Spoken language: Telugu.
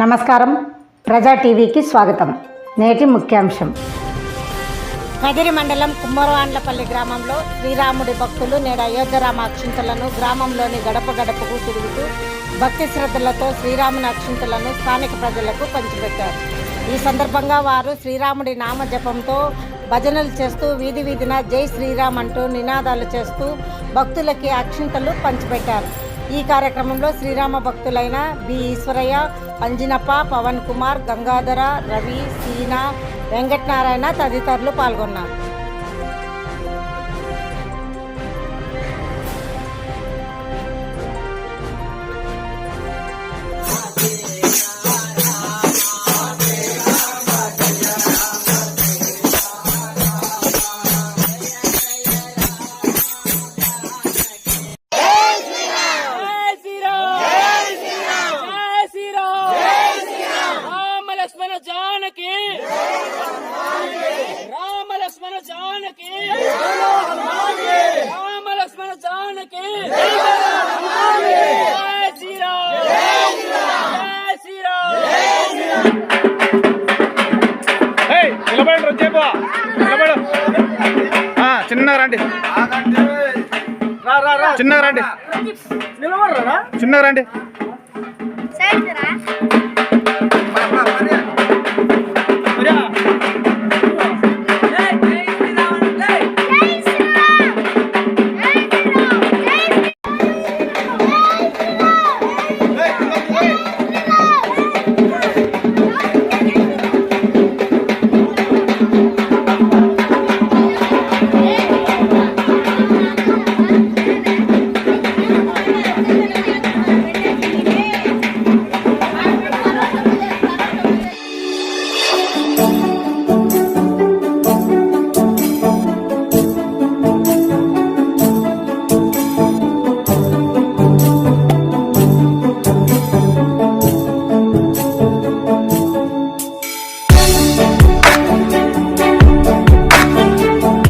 నమస్కారం. ప్రజా టీవీకి స్వాగతం. నేటి ముఖ్యాంశం. కదిరి మండలం కుమ్మరవాండ్లపల్లి గ్రామంలో శ్రీరాముడి భక్తులు నేడు అయోధ్యరామ అక్షింతలను గ్రామంలోని గడప గడపకు తిరుగుతూ భక్తి శ్రద్ధలతో శ్రీరాముని అక్షింతలను స్థానిక ప్రజలకు పంచిపెట్టారు. ఈ సందర్భంగా వారు శ్రీరాముడి నామ జపంతో భజనలు చేస్తూ వీధి వీధిన జై శ్రీరామ్ అంటూ నినాదాలు చేస్తూ భక్తులకి అక్షింతలు పంచిపెట్టారు. ఈ కార్యక్రమంలో శ్రీరామ భక్తులైన బి ఈశ్వరయ్య అంజినప్ప పవన్ కుమార్ గంగాధర రవి సీనా వెంకటనారాయణ తదితరులు పాల్గొన్నారు. లక్ష్మణ జానకి. రామ లక్ష్మణ జానకి. జై శ్రీరామ్. జై శ్రీరామ్. ఏయ్ నిలబడండి వచ్చేపో నిలబడు. ఆ, చిన్నగా రండి. చిన్నగా రండి. చిన్నగా రండి.